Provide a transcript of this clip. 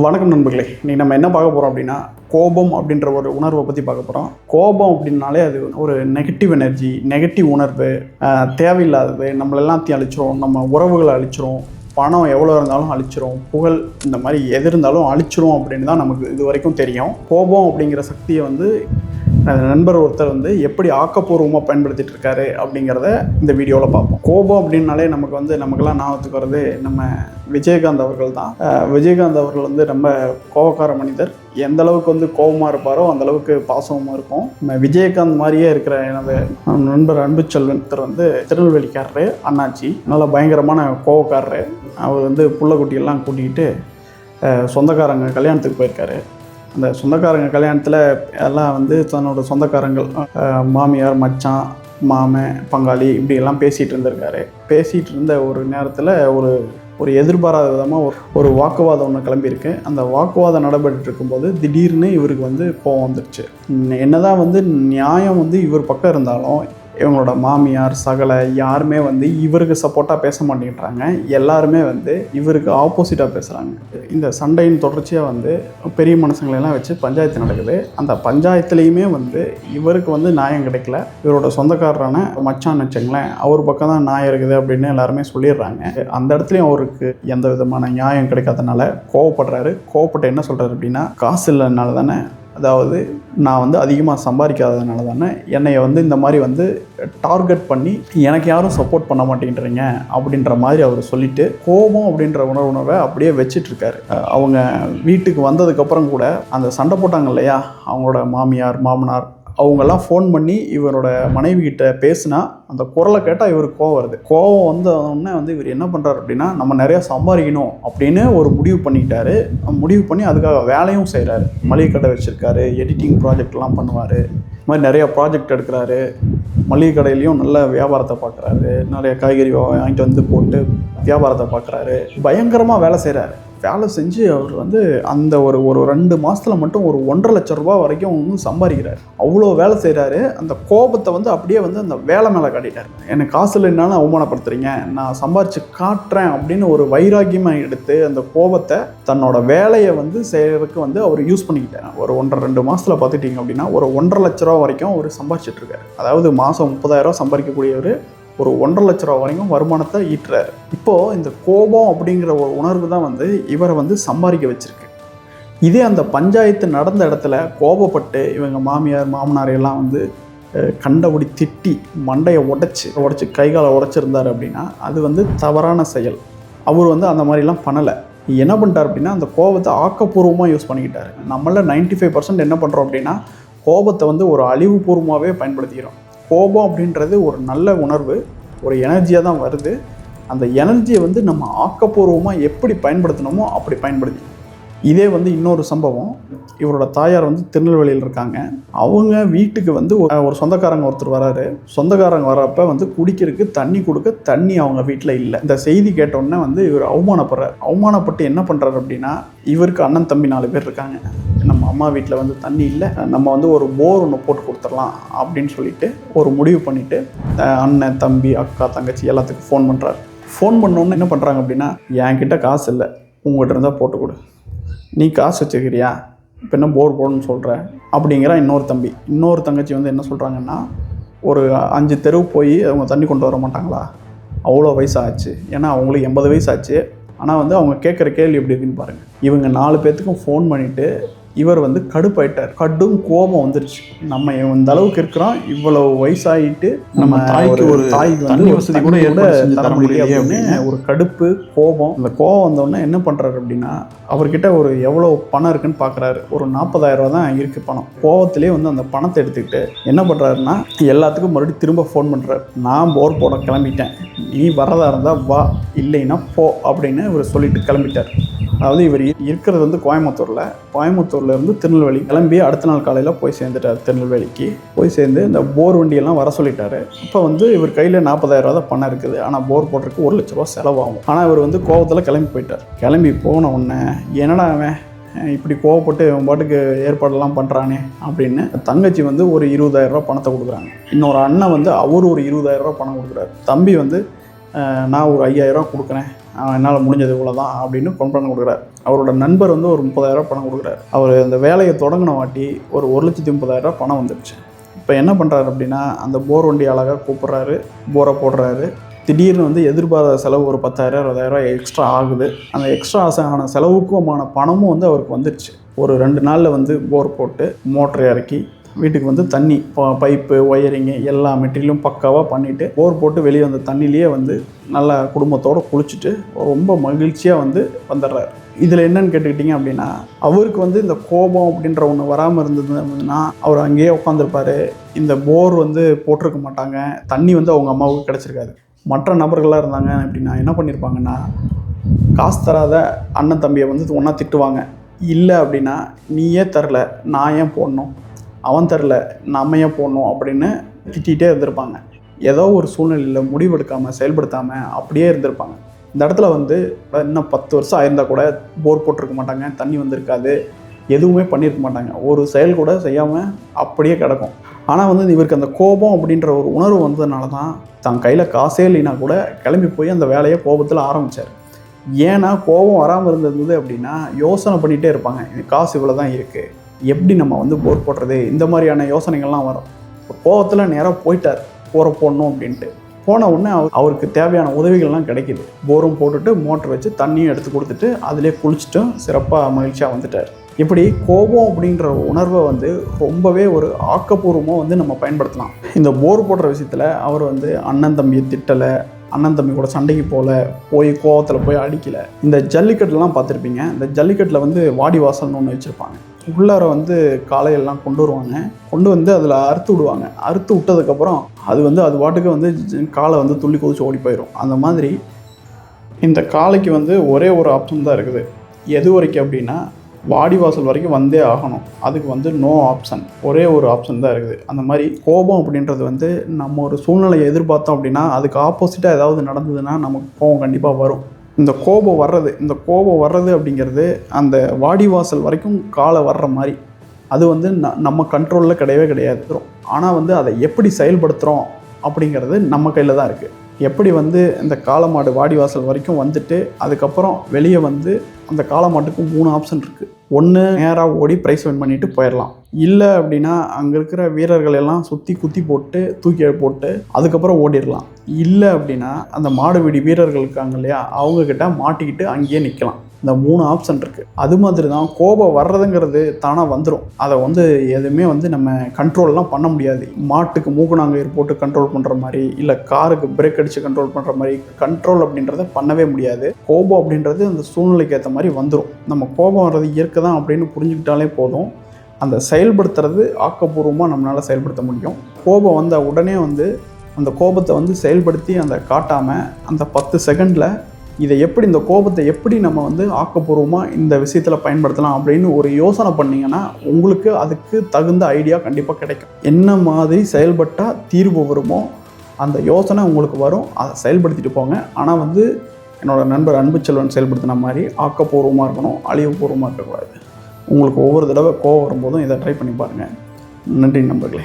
வணக்கம் நண்பர்களே. இன்றைக்கி நம்ம என்ன பார்க்க போகிறோம் அப்படின்னா கோபம் அப்படின்ற ஒரு உணர்வை பற்றி பார்க்க போகிறோம் கோபம் அப்படின்னாலே அது ஒரு நெகட்டிவ் எனர்ஜி நெகட்டிவ் உணர்வு தேவையில்லாதது. நம்மளை எல்லாத்தையும் அழிச்சிரும். நம்ம உறவுகளை அழிச்சிரும். பணம் எவ்வளோ இருந்தாலும் அழிச்சிரும். புகழ் இந்த மாதிரி எது இருந்தாலும் அழிச்சிரும் அப்படின்னு தான் நமக்கு இது வரைக்கும் தெரியும். கோபம் அப்படிங்கிற சக்தியை வந்து நண்பர் ஒருத்தர் வந்து எப்படி ஆக்கப்பூர்வமாக பயன்படுத்திட்டு இருக்காரு அப்படிங்கிறத இந்த வீடியோவில் பார்ப்போம். கோபம் அப்படின்னாலே நமக்கு வந்து நமக்கெல்லாம் ஞாபகத்துக்கு வர்றது நம்ம விஜயகாந்த் அவர்கள் தான். விஜயகாந்த் அவர்கள் வந்து ரொம்ப கோபக்கார மனிதர். எந்த அளவுக்கு வந்து கோபமாக இருப்பாரோ அந்த அளவுக்கு பாசமாக இருக்கும். நம்ம விஜயகாந்த் மாதிரியே இருக்கிற எனது நண்பர் அன்பு செல்வன்தர் வந்து திருநெல்வேலிக்காரரு அண்ணாச்சி. நல்லா பயங்கரமான கோவக்காரர். அவர் வந்து புள்ளக்குட்டியெல்லாம் கூட்டிகிட்டு சொந்தக்காரங்க கல்யாணத்துக்கு போயிருக்காரு. அந்த சொந்தக்காரங்க கல்யாணத்தில் எல்லாம் வந்து தன்னோட சொந்தக்காரங்கள் மாமியார் மச்சான் மாமன் பங்காளி இப்படி எல்லாம் பேசிகிட்டு இருந்திருக்காரு. பேசிகிட்டு இருந்த ஒரு நேரத்தில் ஒரு ஒரு எதிர்பாராத விதமாக ஒரு ஒரு வாக்குவாதம் ஒன்று கிளம்பியிருக்கு. அந்த வாக்குவாதம் நடைபெற்று இருக்கும்போது திடீர்னு இவருக்கு வந்து கோவம் வந்துருச்சு. என்னதான் வந்து நியாயம் வந்து இவர் பக்கம் இருந்தாலும் இவங்களோட மாமியார் சகலை யாருமே வந்து இவருக்கு சப்போர்ட்டாக பேச மாட்டேங்கிறாங்க. எல்லாருமே வந்து இவருக்கு ஆப்போசிட்டாக பேசுகிறாங்க இந்த சண்டையின் தொடர்ச்சியாக வந்து பெரிய மனுஷங்களெல்லாம் வச்சு பஞ்சாயத்து நடக்குது. அந்த பஞ்சாயத்துலேயுமே வந்து இவருக்கு வந்து நியாயம் கிடைக்கல. இவரோட சொந்தக்காரரான மச்சான் வச்சுங்களேன் அவர் பக்கம் தான் நியாயம் இருக்குது அப்படின்னு எல்லாருமே சொல்லிடுறாங்க. அந்த இடத்துலையும் அவருக்கு எந்த விதமான நியாயம் கிடைக்காதனால கோவப்படுறாரு. கோவப்பட்டு என்ன சொல்கிறாரு அப்படின்னா காசு இல்லைனால தானே அதாவது நான் வந்து அதிகமாக சம்பாதிக்காததுனால தானே என்னையை வந்து இந்த மாதிரி வந்து டார்கெட் பண்ணி எனக்கு யாரும் சப்போர்ட் பண்ண மாட்டேங்கிறீங்க அப்படின்ற மாதிரி அவர் சொல்லிட்டு கோபம் அப்படின்ற உணர்வுணர்வை அப்படியே வச்சிட்ருக்காரு. அவங்க வீட்டுக்கு வந்ததுக்கப்புறம் கூட அந்த சண்டை போட்டாங்க இல்லையா? அவங்களோட மாமியார் மாமனார் அவங்கெல்லாம் ஃபோன் பண்ணி இவரோட மனைவி கிட்ட பேசினா அந்த குரலை கேட்டால் இவருக்கு கோவம் வருது. கோவம் வந்த உடனே வந்து இவர் என்ன பண்ணுறாரு அப்படின்னா நம்ம நிறையா சம்பாதிக்கணும் அப்படின்னு ஒரு முடிவு பண்ணிக்கிட்டாரு. முடிவு பண்ணி அதுக்காக வேலையும் செய்கிறாரு மளிகை கடை வச்சுருக்காரு எடிட்டிங் ப்ராஜெக்ட்லாம் பண்ணுவார். இது மாதிரி நிறைய ப்ராஜெக்ட் எடுக்கிறாரு. மளிகை கடையிலையும் நல்ல வியாபாரத்தை பார்க்குறாரு நிறைய காய்கறி வாங்கிட்டு வந்து போட்டு வியாபாரத்தை பார்க்குறாரு பயங்கரமாக வேலை செய்கிறாரு வேலை செஞ்சு அவர் வந்து அந்த ஒரு ஒரு ரெண்டு மாதத்தில் மட்டும் ஒரு ஒன்றரை லட்ச ரூபா வரைக்கும் வந்து சம்பாதிக்கிறார். அவ்வளோ வேலை செய்கிறாரு அந்த கோபத்தை வந்து அப்படியே வந்து அந்த வேலை மேலே காட்டிட்டார். எனக்கு காசு இல்லைனாலும் அவமானப்படுத்துறீங்க? நான் சம்பாரித்து காட்டுறேன் அப்படின்னு ஒரு வைராக்கியமாக எடுத்து அந்த கோபத்தை தன்னோட வேலையை வந்து செய்கிறதுக்கு வந்து அவர் யூஸ் பண்ணிக்கிட்டார். ஒரு ஒன்றரை ரெண்டு மாதத்தில் பார்த்துட்டிங்க அப்படின்னா ஒரு ஒன்றரை லட்ச ரூபா வரைக்கும் அவர் சம்பாரிச்சிட்ருக்காரு அதாவது மாதம் முப்பதாயிரம் சம்பாதிக்கக்கூடியவர் ஒரு ஒன்றரை லட்ச ரூபா வரைக்கும் வருமானத்தை ஈட்டுறாரு. இப்போது இந்த கோபம் அப்படிங்கிற ஒரு உணர்வு தான் வந்து இவரை வந்து சம்பாதிக்க வச்சுருக்கு. இதே அந்த பஞ்சாயத்து நடந்த இடத்துல கோபப்பட்டு இவங்க மாமியார் மாமனார் எல்லாம் வந்து கண்டபடி திட்டி மண்டையை உடைச்சி உடைச்சி கை உடச்சிருந்தார் உடைச்சிருந்தாரு அப்படின்னா அது வந்து தவறான செயல். அவர் வந்து அந்த மாதிரிலாம் பண்ணலை. என்ன பண்ணிட்டார் அப்படின்னா அந்த கோபத்தை ஆக்கப்பூர்வமாக யூஸ் பண்ணிக்கிட்டாரு. நம்மள 95% ஃபைவ் பர்சன்ட் என்ன பண்ணுறோம் அப்படின்னா கோபத்தை வந்து ஒரு அழிவுபூர்வமாகவே பயன்படுத்திக்கிறோம். கோபம் அப்படின்றது ஒரு நல்ல உணர்வு ஒரு எனர்ஜியாக தான் வருது. அந்த எனர்ஜியை வந்து நம்ம ஆக்கப்பூர்வமாக எப்படி பயன்படுத்தணுமோ அப்படி பயன்படுத்தி இதே வந்து இன்னொரு சம்பவம். இவரோட தாயார் வந்து திருநெல்வேலியில் இருக்காங்க. அவங்க வீட்டுக்கு வந்து ஒரு சொந்தக்காரங்க ஒருத்தர் வராரு. சொந்தக்காரங்க வரப்ப வந்து குடிக்கிறதுக்கு தண்ணி கொடுக்க தண்ணி அவங்க வீட்டில் இல்லை. இந்த செய்தி கேட்டோன்னே வந்து இவர் அவமானப்படுறார். அவமானப்பட்டு என்ன பண்ணுறாரு அப்படின்னா இவருக்கு அண்ணன் தம்பி நாலு பேர் இருக்காங்க. அம்மா வீட்டில் வந்து தண்ணி இல்லை நம்ம வந்து ஒரு போர் ஒன்று போட்டு கொடுத்துடலாம் அப்படின்னு சொல்லிட்டு ஒரு முடிவு பண்ணிவிட்டு அண்ணன் தம்பி அக்கா தங்கச்சி எல்லாத்துக்கும் ஃபோன் பண்ணுறாரு ஃபோன் பண்ணோன்னு என்ன பண்ணுறாங்க அப்படின்னா என்கிட்ட காசு இல்லை உங்கள்கிட்ட இருந்தால் போட்டு கொடு. நீ காசு வச்சுக்கிறியா? இப்போ என்ன போர் போடணும்னு சொல்கிற அப்படிங்கிற இன்னொரு தம்பி. இன்னொரு தங்கச்சி வந்து என்ன சொல்கிறாங்கன்னா ஒரு அஞ்சு தெரு போய் அவங்க தண்ணி கொண்டு வர மாட்டாங்களா? அவ்வளோ வயசாச்சு. ஏன்னா அவங்களுக்கு எண்பது வயசு ஆச்சு ஆனால் வந்து அவங்க கேட்குற கேள்வி எப்படி இருக்குன்னு பாருங்கள் இவங்க நாலு பேர்த்துக்கும் ஃபோன் பண்ணிவிட்டு இவர் வந்து கடுப்பாயிட்டார். கடும் கோபம் வந்துருச்சு. நம்ம இந்த அளவுக்கு இருக்கிறோம் இவ்வளவு வயசாயிட்டு நம்ம தாய்க்கு ஒரு தாய்க்கு வந்து வசதி கூட தர முடியல அப்படின்னு ஒரு கடுப்பு கோபம் அந்த கோபம் வந்தோடனே என்ன பண்ணுறாரு அப்படின்னா அவர்கிட்ட ஒரு எவ்வளோ பணம் இருக்குன்னு பார்க்குறாரு ஒரு நாற்பதாயிரம் ரூபா தான் இருக்குது பணம். கோவத்திலே வந்து அந்த பணத்தை எடுத்துக்கிட்டு என்ன பண்ணுறாருன்னா எல்லாத்துக்கும் மறுபடியும் திரும்ப ஃபோன் பண்ணுறாரு நான் போர் போட கிளம்பிட்டேன். நீ வரதா இருந்தால் வா இல்லைன்னா போ அப்படின்னு இவர் சொல்லிட்டு கிளம்பிட்டார். அதாவது இவர் இருக்கிறது வந்து கோயம்புத்தூரில். கோயம்புத்தூர்ல இருந்து திருநெல்வேலி கிளம்பி அடுத்த நாள் காலையில் போய் சேர்ந்துட்டார் திருநெல்வேலிக்கு. போய் சேர்ந்து இந்த போர் வண்டியெல்லாம் வர சொல்லிட்டாரு. இப்போ வந்து இவர் கையில் நாற்பதாயிரம் ரூபா தான் பணம் இருக்குது. ஆனால் போர் போடுறதுக்கு ஒரு லட்ச ரூபா செலவாகும். ஆனால் இவர் வந்து கோவத்தில் கிளம்பி போயிட்டார். கிளம்பி போன உடனே என்னடா அவன் இப்படி கோவப்பட்டு இவன் பாட்டுக்கு ஏற்பாடெல்லாம் பண்ணுறானே அப்படின்னு தங்கச்சி வந்து ஒரு இருபதாயிரரூபா பணத்தை கொடுக்குறாங்க. இன்னொரு அண்ணன் வந்து அவர் ஒரு இருபதாயிரரூபா பணம் கொடுக்குறாரு. தம்பி வந்து நான் ஒரு ஐயாயிரம் கொடுக்குறேன். என்னால் முடிஞ்சது இவ்வளோ தான் அப்படின்னு பணம் கொடுக்குறாரு. அவரோட நண்பர் வந்து ஒரு முப்பதாயிரரூபா பணம் கொடுக்குறாரு. அவர் அந்த வேலையை தொடங்கின வாட்டி ஒரு ஒரு லட்சத்தி முப்பதாயிரரூபா பணம் வந்துடுச்சு இப்போ என்ன பண்ணுறாரு அப்படின்னா அந்த போர் வண்டி அழகாக கூப்பிட்றாரு போரை போடுறாரு. திடீர்னு வந்து எதிர்பாராத செலவு ஒரு பத்தாயிரம் இருபதாயிரம் எக்ஸ்ட்ரா ஆகுது. அந்த எக்ஸ்ட்ரா ஆன செலவுக்குமான பணமும் வந்து அவருக்கு வந்துடுச்சு ஒரு ரெண்டு நாளில் வந்து போர் போட்டு மோட்டரை இறக்கி வீட்டுக்கு வந்து தண்ணி பைப்பு ஒயரிங்கு எல்லா மெட்டீரியலும் பக்காவாக பண்ணிவிட்டு போர் போட்டு வெளியே வந்த தண்ணிலேயே வந்து நல்லா குடும்பத்தோடு குளிச்சுட்டு ரொம்ப மகிழ்ச்சியாக வந்து வந்துடுறாரு. இதில் என்னன்னு கேட்டுக்கிட்டிங்க அப்படின்னா அவருக்கு வந்து இந்த கோபம் அப்படின்ற ஒன்று வராமல் இருந்தது அப்படின்னா அவர் அங்கேயே உட்காந்துருப்பார் இந்த போர் வந்து போட்டிருக்க மாட்டாங்க. தண்ணி வந்து அவங்க அம்மாவுக்கு கிடச்சிருக்காது. மற்ற நபர்களாக இருந்தாங்க அப்படின்னா என்ன பண்ணியிருப்பாங்கன்னா காசு தராத அண்ணன் தம்பியை வந்து ஒன்றா திட்டுவாங்க. இல்லை அப்படின்னா நீயே தரல நான் ஏன் போடணும்? அவன் தெரில நம்ம ஏன் போடணும் அப்படின்னு திட்டிகிட்டே இருந்திருப்பாங்க. ஏதோ ஒரு சூழ்நிலையில் முடிவெடுக்காமல் செயல்படுத்தாமல் அப்படியே இருந்திருப்பாங்க. இந்த இடத்துல வந்து இன்னும் பத்து வருஷம் ஆயிருந்தா கூட போர் போட்டிருக்க மாட்டாங்க தண்ணி வந்திருக்காது எதுவுமே பண்ணியிருக்க மாட்டாங்க. ஒரு செயல் கூட செய்யாமல் அப்படியே கிடக்கும். ஆனால் வந்து இவருக்கு அந்த கோபம் அப்படின்ற ஒரு உணர்வு வந்ததுனால தான் தன் கையில் காசே இல்லைனா கூட கிளம்பி போய் அந்த வேலையை கோபத்தில் ஆரம்பித்தார் ஏன்னா கோபம் வராமல் இருந்தது அப்படின்னா யோசனை பண்ணிகிட்டே இருப்பாங்க. காசு இவ்வளோ தான் இருக்குது எப்படி நம்ம வந்து போர் போடுறது? இந்த மாதிரியான யோசனைகள்லாம் வரும். கோவத்தில் நேராக போயிட்டார். போரை போடணும் அப்படின்ட்டு. போன உடனே அவர் அவருக்கு தேவையான உதவிகள்லாம் கிடைக்கிது. போரும் போட்டுட்டு மோட்டர் வச்சு தண்ணியும் எடுத்து கொடுத்துட்டு அதிலே குளிச்சுட்டும் சிறப்பாக மகிழ்ச்சியாக வந்துட்டார். இப்படி கோபம் அப்படின்ற உணர்வை வந்து ரொம்பவே ஒரு ஆக்கப்பூர்வமாக வந்து நம்ம பயன்படுத்தலாம். இந்த போர் போடுற விஷயத்தில் அவர் வந்து அண்ணன் தம்பியை திட்டலை அண்ணன் தம்பி கூட சண்டைக்கு போகல போய் கோவத்தில் போய் அடிக்கலை. இந்த ஜல்லிக்கட்டுலாம் பார்த்துருப்பீங்க. இந்த ஜல்லிக்கட்டில் வந்து வாடி வாசல்னு ஒன்று வச்சுருப்பாங்க. உள்ளார வந்து காளையெல்லாம் கொண்டு வருவாங்க. கொண்டு வந்து அதில் அறுத்து விடுவாங்க. அறுத்து விட்டதுக்கப்புறம் அது வந்து அது பாட்டுக்கு வந்து காலை வந்து துள்ளி குதிச்சு ஓடி போயிடும். அந்த மாதிரி இந்த காளைக்கு வந்து ஒரே ஒரு ஆப்ஷன் தான் இருக்குது. எது வரைக்கும் அப்படின்னா வாடிவாசல் வரைக்கும் வந்தே ஆகணும். அதுக்கு வந்து நோ ஆப்ஷன் ஒரே ஒரு ஆப்ஷன் தான் இருக்குது. அந்த மாதிரி கோபம் அப்படின்றது வந்து நம்ம ஒரு சூழ்நிலையை எதிர்பார்த்தோம் அப்படின்னா அதுக்கு ஆப்போசிட்டாக ஏதாவது நடந்ததுன்னா நமக்கு கோபம் கண்டிப்பாக வரும். இந்த கோபம் வர்றது இந்த கோபம் வர்றது அப்படிங்கிறது அந்த வாடிவாசல் வரைக்கும் காலை வர்ற மாதிரி. அது வந்து ந- நம்ம கண்ட்ரோலில் கிடையவே கிடையாது. ஆனால் வந்து அதை எப்படி செயல்படுத்துகிறோம் அப்படிங்கிறது நம்ம கையில் தான் இருக்குது எப்படி வந்து இந்த காளமாடு வாடிவாசல் வரைக்கும் வந்துட்டு அதுக்கப்புறம் வெளியே வந்து அந்த காளமாட்டுக்கு மூணு ஆப்ஷன் இருக்குது ஒன்று நேராக ஓடி ப்ரைஸ் வின் பண்ணிவிட்டு போயிடலாம் இல்லை அப்படின்னா அங்கே இருக்கிற வீரர்கள் எல்லாம் சுற்றி குத்தி போட்டு தூக்கி போட்டு அதுக்கப்புறம் ஓடிடலாம். இல்லை அப்படின்னா அந்த மாடுபிடி வீரர்கள் இருக்காங்க இல்லையா அவங்கக்கிட்ட மாட்டிக்கிட்டு அங்கேயே நிற்கலாம் இந்த மூணு ஆப்ஷன் இருக்குது அது மாதிரி தான் கோபம் வர்றதுங்கிறது தானாக வந்துடும் அதை வந்து எதுவுமே வந்து நம்ம கண்ட்ரோல்லாம் பண்ண முடியாது. மாட்டுக்கு மூக்குநாங்கயிர் போட்டு கண்ட்ரோல் பண்ணுற மாதிரி இல்லை காருக்கு பிரேக் அடித்து கண்ட்ரோல் பண்ணுற மாதிரி கண்ட்ரோல் அப்படின்றத பண்ணவே முடியாது. கோபம் அப்படின்றது அந்த சூழ்நிலைக்கு ஏற்ற மாதிரி வந்துடும் நம்ம கோபம் வர்றது இயற்கை தான் அப்படின்னு புரிஞ்சுக்கிட்டாலே போதும். அந்த செயல்படுத்துறது ஆக்கப்பூர்வமாக நம்மளால் செயல்படுத்த முடியும். கோபம் வந்த உடனே வந்து அந்த கோபத்தை வந்து செயல்படுத்தி அந்த காட்டாமல் அந்த பத்து செகண்டில் இதை எப்படி இந்த கோபத்தை எப்படி நம்ம வந்து ஆக்கப்பூர்வமாக இந்த விஷயத்தில் பயன்படுத்தலாம் அப்படின்னு ஒரு யோசனை பண்ணிங்கன்னா உங்களுக்கு அதுக்கு தகுந்த ஐடியா கண்டிப்பாக கிடைக்கும். என்ன மாதிரி செயல்பட்டால் தீர்வு வருமோ அந்த யோசனை உங்களுக்கு வரும். அதை செயல்படுத்திட்டு போங்க. ஆனால் வந்து என்னோடய நண்பர் அன்புச்செல்வன் செயல்படுத்தின மாதிரி ஆக்கப்பூர்வமாக இருக்கணும் அழிவுபூர்வமாக இருக்கக்கூடாது. உங்களுக்கு ஒவ்வொரு தடவை கோவம் வரும்போதும் இதை ட்ரை பண்ணி பாருங்கள் நன்றி நண்பர்களே.